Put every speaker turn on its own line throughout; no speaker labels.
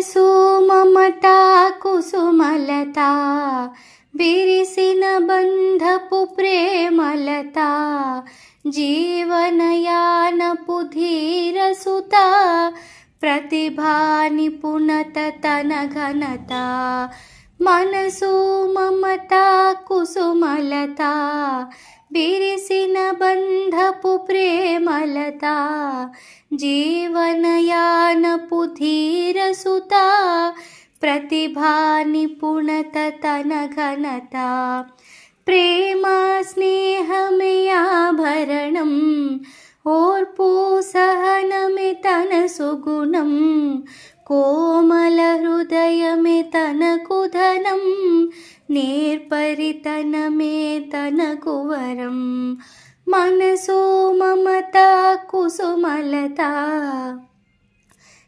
మనసు మమతా కుసుమలత విరిసిన బంధపు ప్రేమలత జీవనయానపు ధీరసుత ప్రతిభా నిపుణత తన ఘనత మనసు మమత కుసుమలత बिरिसीनबन्धपुप्रेमलता जीवनयानपुधीरसुता प्रतिभा निपुणततनघनता प्रेमा स्नेह मे आभरणं ओर्पुसहनमि सुगुणं कोमलहृदय मेतनकुदनम् नेर्परितनमेतनकुवरं मनसो ममता कुसुमलता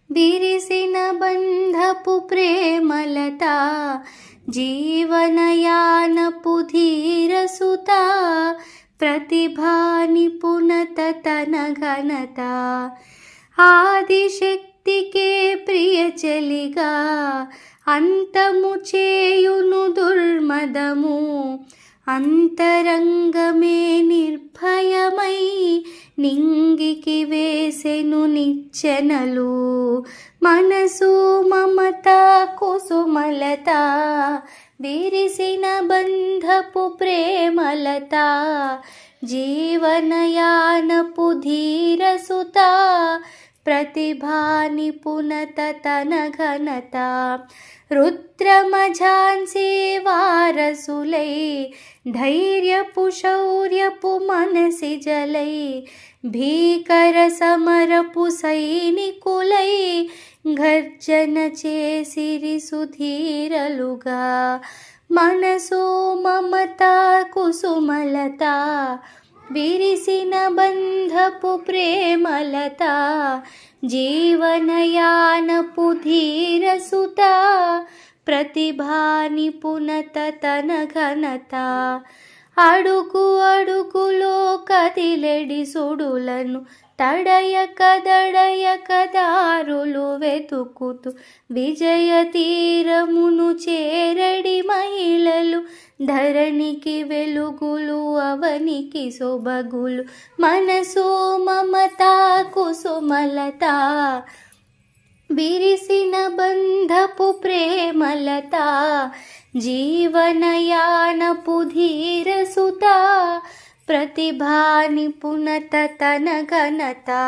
बिरिसिन बन्धपु प्रेमलता जीवनयानपुधीरसुता प्रतिभानि पुनततनघनता आदिशक्ति के प्रियचलिका అంతము చేయును దుర్మదము అంతరంగమే నిర్భయమై నింగికి వేసెను నిచ్చెనలు. మనసు మమత కుసుమలత విరిసిన బంధపు ప్రేమలత జీవనయానపు ధీరసుత प्रतिभा निपुणततनघनता रुद्रमझांसेवारसुलै धैर्यपुशौर्यपु मनसि जलै भीकरसमरपु सैनिकुलै गर्जन చేసిరి సుధీరలుగా మనసో మమత కుసుమలత విరిసిన బంధపు ప్రేమలత జీవనయానపు ధీరసుత ప్రతిభా నిపుణత తన ఘనత. అడుగు అడుగులో కదిలెడి సుడులను తడయక దడయక దారులు వెతుకుతూ విజయ తీరమును చేరడి మహిళలు ధరణికి వెలుగులు అవనికి సొబగులు మనసు మమత కుసుమలత बिरिसी न बन्धपुप्रेमलता जीवनयानपुधिरसुता प्रतिभानि पुनततनघनता